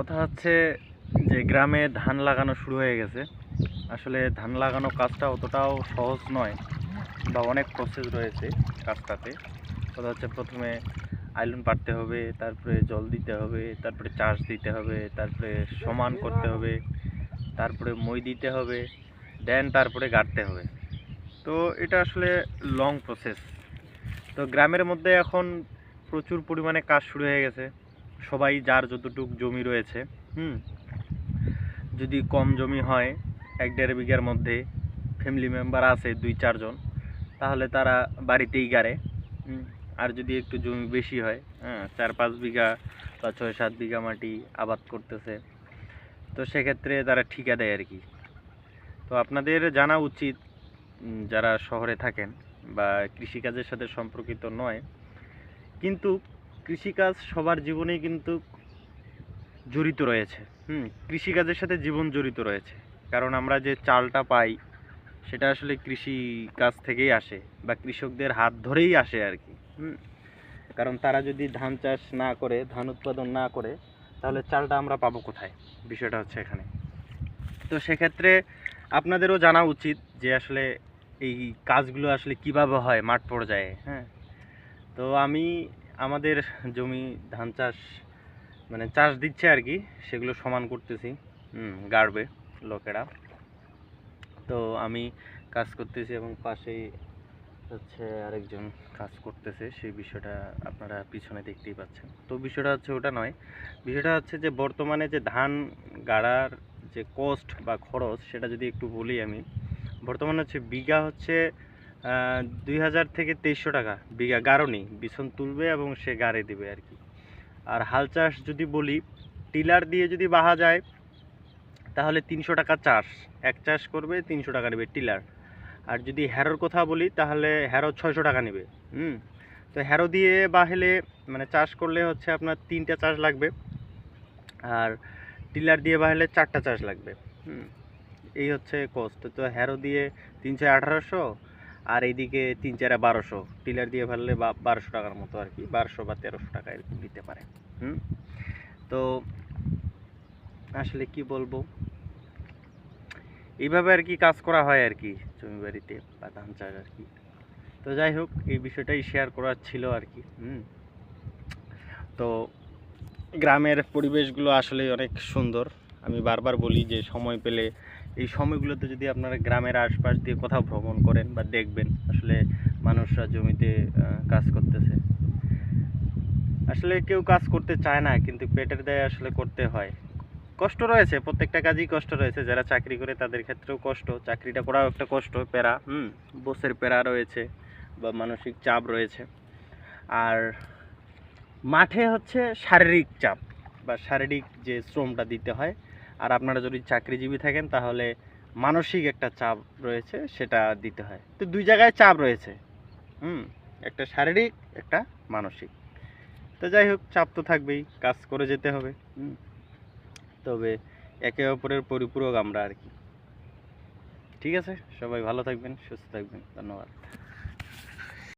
কথা হচ্ছে যে গ্রামে ধান লাগানো শুরু হয়ে গেছে। আসলে ধান লাগানো কাজটা অতটাও সহজ নয় বা অনেক প্রসেস রয়েছে কাজটাতে। কথা হচ্ছে প্রথমে আইলন পাড়তে হবে, তারপরে জল দিতে হবে, তারপরে চাষ দিতে হবে, তারপরে সমান করতে হবে, তারপরে মই দিতে হবে দেন তারপরে গাড়তে হবে। তো এটা আসলে লং প্রসেস তো গ্রামের মধ্যে এখন প্রচুর পরিমাণে কাজ শুরু হয়ে গেছে। সবাই যার যতটুক জমি রয়েছে, হুম, যদি কম জমি হয় এক দেড় বিঘার মধ্যে ফ্যামিলি মেম্বার আছে দুই চারজন তাহলে তারা বাড়িতেই গাড়ে আর যদি একটু জমি বেশি হয় হ্যাঁ চার পাঁচ বিঘা বা ছয় সাত বিঘা মাটি আবাদ করতেছে, তো সেক্ষেত্রে তারা ঠিকা দেয় আর কি। তো আপনাদের জানা উচিত যারা শহরে থাকেন বা কৃষিকাজের সাথে সম্পর্কিত নয়, কিন্তু কৃষিকাজ সবার জীবনেই কিন্তু জড়িত রয়েছে। হুম, কৃষিকাজের সাথে জীবন জড়িত রয়েছে। কারণ আমরা যে চালটা পাই, সেটা আসলে কৃষি কাজ থেকেই আসে বা কৃষকদের হাত ধরেই আসে আর কি। হুম, কারণ তারা যদি ধান চাষ না করে, ধান উৎপাদন না করে, তাহলে চালটা আমরা পাবো কোথায়? বিষয়টা হচ্ছে এখানে। তো সেক্ষেত্রে আপনাদেরও জানা উচিত যে আসলে এই কাজগুলো আসলে কীভাবে হয় মাঠ পর্যায়ে হ্যাঁ? তো আমি আমাদের জমি ধান চাষ মানে চাষ দিচ্ছে আর কি, সেগুলো সমান করতেছি গাড়বে লোকেরা। তো আমি কাজ করতেছি এবং পাশেই হচ্ছে আরেকজন কাজ করতেছে, সেই বিষয়টা আপনারা পিছনে দেখতেই পাচ্ছেন। তো বিষয়টা হচ্ছে ওটা নয়, বিষয়টা হচ্ছে যে বর্তমানে যে ধান গাড়ার যে কস্ট বা খরচ, সেটা যদি একটু বলি আমি, বর্তমানে হচ্ছে বিঘা হচ্ছে দুই হাজার থেকে তেইশশো টাকা বিঘা গাড়নি বিছন তুলবে এবং সে গাড়ে দেবে আর কি। আর হাল চাষ যদি বলি, টিলার দিয়ে যদি বাহা যায়, তাহলে তিনশো টাকা চাষ। এক চাষ করবে, তিনশো টাকা নেবে টিলার। আর যদি হ্যারোর কথা বলি, তাহলে হ্যারো ছয়শো টাকা নেবে, হুম? তো হ্যারো দিয়ে বাহেলে মানে চাষ করলে হচ্ছে আপনার তিনটা চাষ লাগবে। আর টিলার দিয়ে বাহেলে চারটা চাষ লাগবে, হুম? এই হচ্ছে কস্ট তো হ্যারো দিয়ে তিনশো আঠারোশো আর এইদিকে তিন চারে বারোশো। টিলার দিয়ে ফেললে বা বারোশো টাকার মতো আর কি, বারোশো বা তেরোশো টাকা এরকম দিতে পারে। হুম? তো আসলে কি বলব? এইভাবে আর কি কাজ করা হয় আর কি জমি বাড়িতে বা ধান চাষ আর কি। তো যাই হোক, এই বিষয়টাই শেয়ার করার ছিল আর কি, হুম? তো গ্রামের পরিবেশগুলো আসলে অনেক সুন্দর। আমি বারবার বলি যে সময় পেলে এই সময়গুলোতে যদি আপনারা গ্রামের আশপাশ দিয়ে কোথাও ভ্রমণ করেন বা দেখবেন আসলে মানুষরা জমিতে কাজ করতেছে। আসলে কেউ কাজ করতে চায় না, কিন্তু পেটের দায়ে আসলে করতে হয়। কষ্ট রয়েছে, প্রত্যেকটা কাজেই কষ্ট রয়েছে। যারা চাকরি করে তাদের ক্ষেত্রেও কষ্ট। চাকরিটা করাও একটা কষ্ট, প্যারা, হুম, বসের প্যারা রয়েছে বা মানসিক চাপ রয়েছে। আর মাঠে হচ্ছে শারীরিক চাপ বা শারীরিক যে শ্রমটা দিতে হয় আর আপনারা যদি চাকরিজীবী থাকেন, তাহলে মানসিক একটা চাপ রয়েছে, সেটা দিতে হয়। তো দুই জায়গায় চাপ রয়েছে। হুম, একটা শারীরিক, একটা মানসিক। তো যাই হোক, চাপ তো থাকবেই, কাজ করে যেতে হবে। হুম, তবে একে অপরের পরিপূরক আমরা আর কি। ঠিক আছে? সবাই ভালো থাকবেন, সুস্থ থাকবেন। ধন্যবাদ।